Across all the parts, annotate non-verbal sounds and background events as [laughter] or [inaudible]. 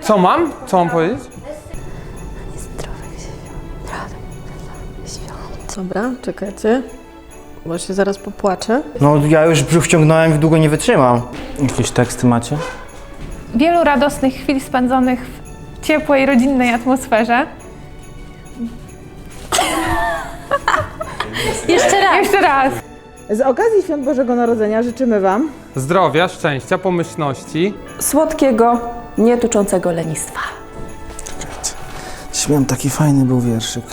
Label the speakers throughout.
Speaker 1: Co mam? Co mam powiedzieć?
Speaker 2: Dobra, czekajcie. Bo się zaraz popłaczę.
Speaker 3: No ja już brzuch wciągnąłem i długo nie wytrzymam.
Speaker 4: Jakieś teksty macie?
Speaker 5: Wielu radosnych chwil spędzonych w ciepłej, rodzinnej atmosferze.
Speaker 6: Jeszcze raz.
Speaker 5: Jeszcze raz.
Speaker 7: Z okazji Świąt Bożego Narodzenia życzymy Wam
Speaker 1: Zdrowia, szczęścia, pomyślności.
Speaker 6: Słodkiego, nietuczącego lenistwa.
Speaker 4: Śmiałem, taki fajny był wierszyk.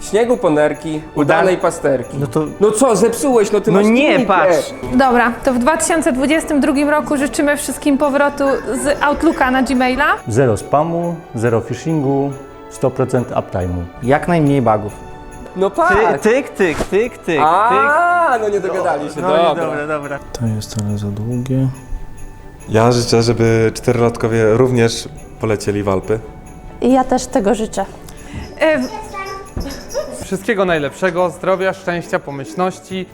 Speaker 8: Śniegu ponerki, udanej pasterki.
Speaker 3: No to...
Speaker 8: No co, zepsułeś, no ty
Speaker 3: No
Speaker 8: masz
Speaker 3: nie,
Speaker 8: klinikę.
Speaker 3: patrz.
Speaker 5: Dobra, to w 2022 roku życzymy wszystkim powrotu z Outlooka na Gmaila.
Speaker 9: Zero spamu, zero phishingu, 100% uptime'u.
Speaker 3: Jak najmniej bugów.
Speaker 8: No
Speaker 3: Ty,
Speaker 8: patrz.
Speaker 3: tyk, tyk, tyk, tyk, tyk.
Speaker 8: A, no nie dogadali się,
Speaker 3: No
Speaker 8: dobra.
Speaker 3: i dobra, dobra.
Speaker 4: To jest ale za długie.
Speaker 10: Ja życzę, żeby czterolatkowie również polecieli w Alpy.
Speaker 6: I ja też tego życzę.
Speaker 5: E, w-
Speaker 1: Wszystkiego najlepszego, zdrowia, szczęścia, pomyślności.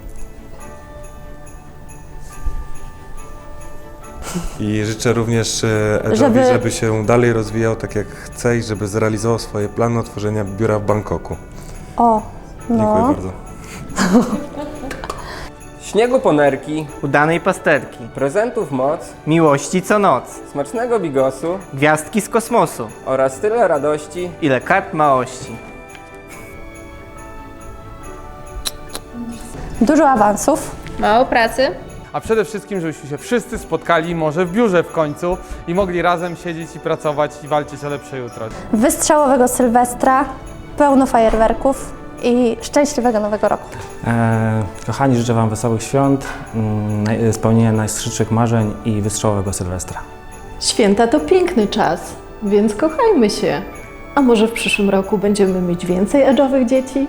Speaker 10: I życzę również e, Edge'owi,
Speaker 6: Żeby-
Speaker 10: żeby... się dalej rozwijał tak jak chce i żeby zrealizował swoje plany otworzenia biura w Bangkoku.
Speaker 6: O,
Speaker 10: Dziękuję
Speaker 6: no.
Speaker 10: bardzo. [laughs]
Speaker 8: Śniegu ponerki,
Speaker 3: Udanej pasterki.
Speaker 8: prezentów moc,
Speaker 3: Miłości co noc.
Speaker 8: smacznego bigosu
Speaker 3: Gwiazdki z kosmosu.
Speaker 8: oraz tyle radości,
Speaker 3: Ile kart małości.
Speaker 6: Dużo awansów.
Speaker 11: Mało pracy.
Speaker 1: A przede wszystkim, żebyśmy się wszyscy spotkali może w biurze w końcu i mogli razem siedzieć i pracować i walczyć o lepsze jutro.
Speaker 6: Wystrzałowego Sylwestra, pełno fajerwerków i szczęśliwego Nowego Roku.
Speaker 4: E, kochani, życzę Wam wesołych świąt, mm, naj- spełnienia najskrzydszych marzeń i wystrzałowego Sylwestra.
Speaker 2: Święta to piękny czas, więc kochajmy się. A może w przyszłym roku będziemy mieć więcej edżowych dzieci?